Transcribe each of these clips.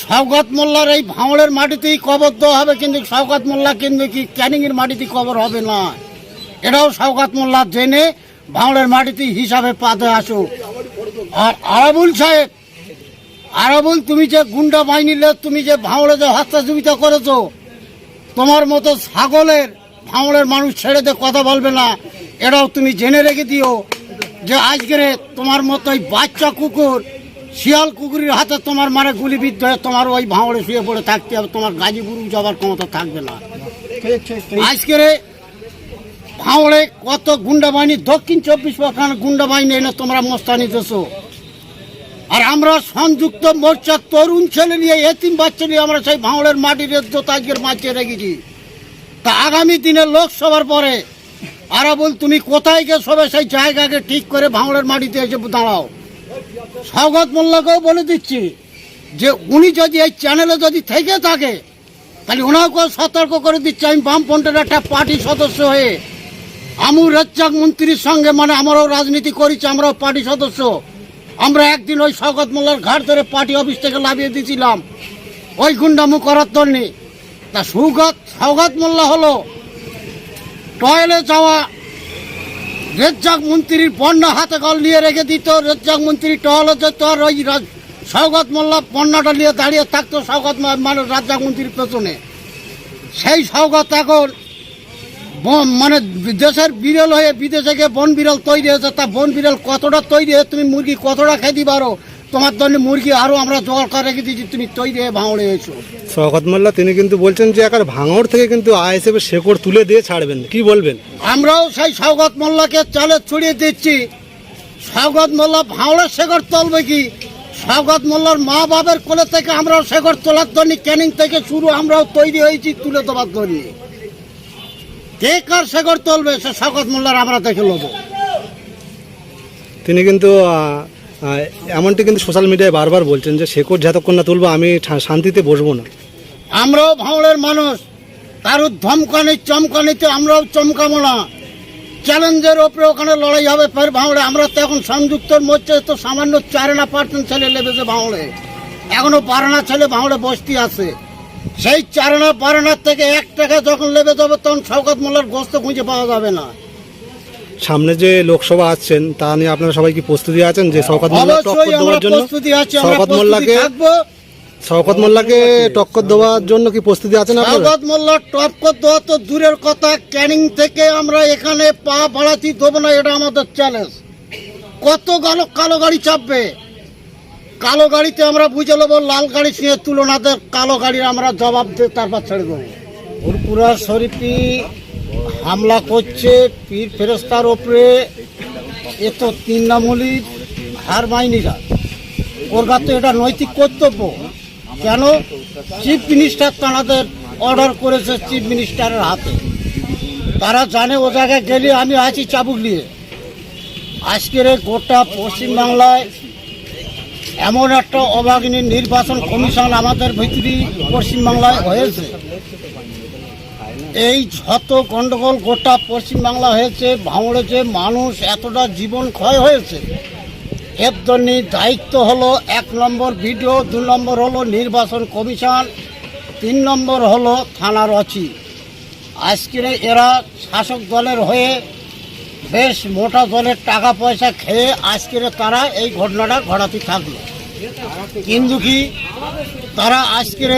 শওকত মোল্লার এই ভাঙড়ের মাটিতেই কবর দেওয়া হবে কিন্তু শওকত মোল্লা কিন্তু কি ক্যানিংয়ের মাটিতে কবর হবে না। এটাও শওকত মোল্লা জেনে ভাঙড়ের মাটিতে হিসাবে পাতে আসুক। আর আরাবুল সাহেব আরাবুল তুমি যে গুন্ডা বাহিনীর লোক, তুমি যে ভাঙড়ে যে হস্তাসুবিধা করেছ তোমার মতো ছাগলের ভাঙড়ের মানুষ ছেড়ে দিয়ে কথা বলবে না। এটাও তুমি জেনে রেখে দিও যে আজকের তোমার মতো ওই বাচ্চা কুকুর শিয়াল কুকুরের হাতে তোমার মারে গুলিবিদ্ধ হয়ে তোমার ওই ভাঙড়ে শুয়ে পড়ে থাকতে হবে, তোমার গাজীপুর যাবার ক্ষমতা থাকবে না। আজকের ভাঙড়ে কত গুন্ডা বাহিনী, দক্ষিণ চব্বিশ পরগনা গুন্ডা বাহিনী এনে তোমরা মোস্তানি দেছো আর আমরা সংযুক্ত মোর্চার তরুণ ছেলে নিয়ে, এতিম বাচ্চা নিয়ে আমরা সেই ভাঙড়ের মাটির ইজ্জত আজকের বাঁচিয়ে রেখেছি। তা আগামী দিনে লোকসভার পরে আরাবুল তুমি কোথায় সবে সেই জায়গাকে ঠিক করে ভাঙড়ের মাটিতে এসে দাঁড়াও। স্বাগত মোল্লাকেও বলে দিচ্ছি যে উনি যদি এই চ্যানেলে যদি থেকে থাকে, তাহলে ওনাকেও সতর্ক করে দিচ্ছি। আমি বামপন্থের একটা পার্টি সদস্য হয়ে। আমু রাজ্জাক মন্ত্রীর সঙ্গে মানে আমরাও রাজনীতি করেছি, আমরাও পার্টি সদস্য। আমরা একদিন ওই শওকত মোল্লার ঘাট ধরে পার্টি অফিস থেকে লাভিয়ে দিয়েছিলাম। ওই গুন্ডামু করার জন্যে। তা সুগত সৌগত মোল্লা হলো। টয়লে যাওয়া রেজ্জাক মন্ত্রীর বন্যা হাতে কল নিয়ে রেখে দিত। রেজ্জাক মন্ত্রী টহলে যেত আর ওই সৌগত মোল্লা বন্যাটা নিয়ে দাঁড়িয়ে থাকতো সৌগত মানে রাজ্জাক মন্ত্রীর পেছনে। সেই সৌগত এখন মানে দেশের বিরল হয়ে বিদেশে গিয়ে বন বিরল তৈরি হয়েছে। তা বন বিরল কতটা তৈরি হয়ে তুমি মুরগি কতটা খেতে পারো? তোমার জন্য মুরগি আরও আমরা জোগাড় করে রেখে দিয়েছি তুমি তৈরি হয়ে ভাঙড়ে এসো শওকত মোল্লা তিনি কিন্তু বলছেন যে একার ভাঙড় থেকে কিন্তু আইএসএফ এর শেকড় তুলে দিয়ে ছাড়বেন। কি বলবেন? আমরাও সেই সৌগত মোল্লাকে চালে ছড়িয়ে দিচ্ছি। সৌগত মোল্লা ভাঁড়ের শেখর তুলবে কি? সৌগত মোল্লার মা বাবার কোলে থেকে আমরাও শেখর তোলার জন্য ক্যানিং থেকে শুরু আমরাও তৈরি হয়েছি তুলে দেওয়ার জন্য। কে কার শেখর তুলবে সে সৌগত মোল্লার আমরা দেখে নেব। তিনি কিন্তু এমনটি কিন্তু সোশ্যাল মিডিয়ায় বারবার বলছেন যে শেকড় যতক্ষণ না তুলবো, আমি শান্তিতে বসবো না। আমরাও ভাঁড়ের মানুষ। কারোর ধমকানি, চমকানিতে আমরাও চমকাবো না। চ্যালেঞ্জের ওপরে ওখানে লড়াই হবে ফের ভাঁড়ে আমরা তো এখন সংযুক্ত মোর্চে, তো সামান্য চারেনা পার্সেন্ট ছেলে লেবেছে ভাঁড়ে এখনও বারানা ছেলে ভাঁড়ে বসতি আছে। সেই চারেনা বারানার থেকে এক টাকা যখন লেবে যাবে তখন শওকত মোল্লার গোস্ত খুঁজে পাওয়া যাবে না। সামনে যে লোকসভা আসছেন তা নিয়ে আপনারা সবাই কি প্রস্তুতি আছেন যে শওকত মোল্লা টক্কর দেওয়ার জন্য? প্রস্তুতি আছি আমরা শওকত মোল্লাকে শওকত মোল্লাকে টক্কর দেওয়ার জন্য কি প্রস্তুতি আছেন আপনারা? স্বাগত মোল্লা টপ দেওয়া তো দূরের কথা ক্যানিং থেকে আমরা এখানে পা বাড়াতে দেবো না এটা আমাদের চ্যালেঞ্জ কত কালো কালো গাড়ি চাপবে? কালো গাড়িতে আমরা বুঝে নেব লাল গাড়ি সঙ্গে তুলনাতে কালো গাড়ির আমরা জবাব দিয়ে তারপর ছেড়ে দেবো। শরীফি হামলা করছে পীর ফেরস্তার ওপরে। এ তো তিন নামলির হার মাইনিরা ওর কাছে এটা নৈতিক কর্তব্য। কেন? চিফ মিনিস্টার তাদের অর্ডার করেছে চিফ মিনিস্টারের হাতে। তারা জানে ও জায়গায় গেলে আমি আছি চাবুক নিয়ে। আজকের গোটা পশ্চিমবাংলায় এমন একটা অবাগিনী নির্বাচন কমিশন আমাদের ভিতরে পশ্চিমবাংলায় হয়েছে। এই যত গন্ডগোল গোটা পশ্চিমবাংলা হয়েছে ভাঙড়ে যে মানুষ এতটা জীবন ক্ষয় হয়েছে, এর জন্য দায়িত্ব হলো এক নম্বর ভিডিও, দু নম্বর হলো নির্বাচন কমিশন, তিন নম্বর হলো থানার অচি। আজকের এরা শাসক দলের হয়ে বেশ মোটা দলের টাকা পয়সা খেয়ে আজকের তারা এই ঘটনাটা ঘটাতে থাকল। কিন্তু কি তারা আজকের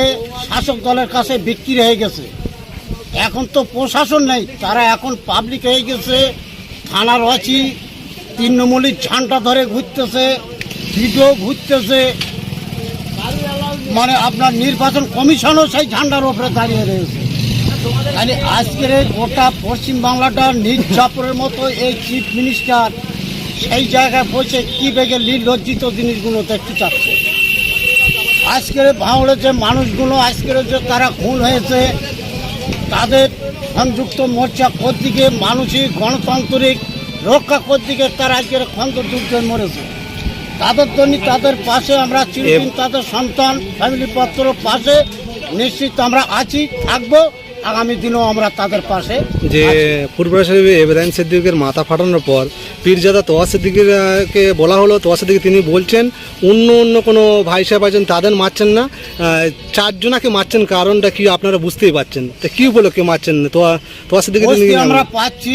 শাসক দলের কাছে বিক্রি হয়ে গেছে। এখন তো প্রশাসন নেই, তারা এখন পাবলিক হয়ে গেছে, থানার অচি তৃণমূলের ঝান্ডা ধরে ঘুরতেছে, ভিডিও ঘুরতেছে। মানে আপনার নির্বাচন কমিশনও সেই ঝান্ডার উপরে দাঁড়িয়ে রয়েছে। মানে আজকের গোটা পশ্চিমবাংলাটা নির্যাপনের মতো এই চিফ মিনিস্টার সেই জায়গায় বসে কি বেগে নির্লজ্জিত জিনিসগুলো দেখতে চাচ্ছে? আজকের ভাঙড়ে যে মানুষগুলো, আজকের যে তারা খুন হয়েছে তাদের সংযুক্ত মোর্চা কর্তৃকে মানসিক গণতান্ত্রিক রক্ষা কর্তৃকে তারা আজকের খন্দ যুদ্ধে মরেছে। তাদের জন্য তাদের পাশে আমরা চিরদিন তাদের সন্তান ফ্যামিলি পত্র পাশে নিশ্চিত আমরা আছি থাকব। আগামী দিনেও আমরা তাদের পাশে যে পূর্বরা শরীফ এব্রাহিম সিদ্দিকের মাথা ফাটানোর পর পীরজাদা তোয়া সিদ্দিকের আহ, কে বলা হলো তোয়া সিদ্দিক তিনি বলছেন অন্য অন্য কোনো ভাই সাহেব আছেন তাদের মারছেন না। চারজনাকে মারছেন কারণটা কি আপনারা বুঝতেই পারছেন? তা কি উপলক্ষে মারছেন? তোয়া তোয়া সিদ্দিকে আমরা পাচ্ছি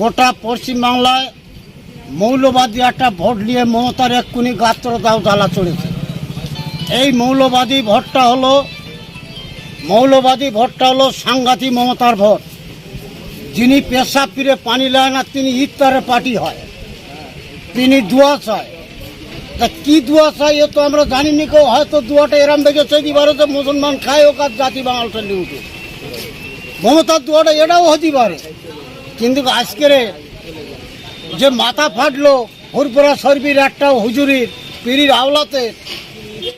গোটা পশ্চিমবাংলায় মৌলবাদী একটা ভোট নিয়ে মমতার এক্ষুনি গাত্র দাও জ্বালা চড়েছে। এই মৌলবাদী ভোটটা হলো মৌলবাদী ভোটটা হলো সাংঘাতি মমতার ভোট। যিনি পেশাব ফিরে পানি নেয় না, তিনি ইফতারের পার্টি হয়। তিনি দুয়া চায় তা কি দুয়া চাই এ তো আমরা জানিনি কেউ। হয়তো দুয়াটা এরম দেখেছে ভারতে মুসলমান খায়, ও কাজ জাতি বাঙাল চলে উঠে। মমতার দুয়াটা এটাও হতে পারে। কিন্তু আজকের যে মাথা ফাটলো, হুরপুরা সরবির একটা হুজুরির পিড়ির আওলাতে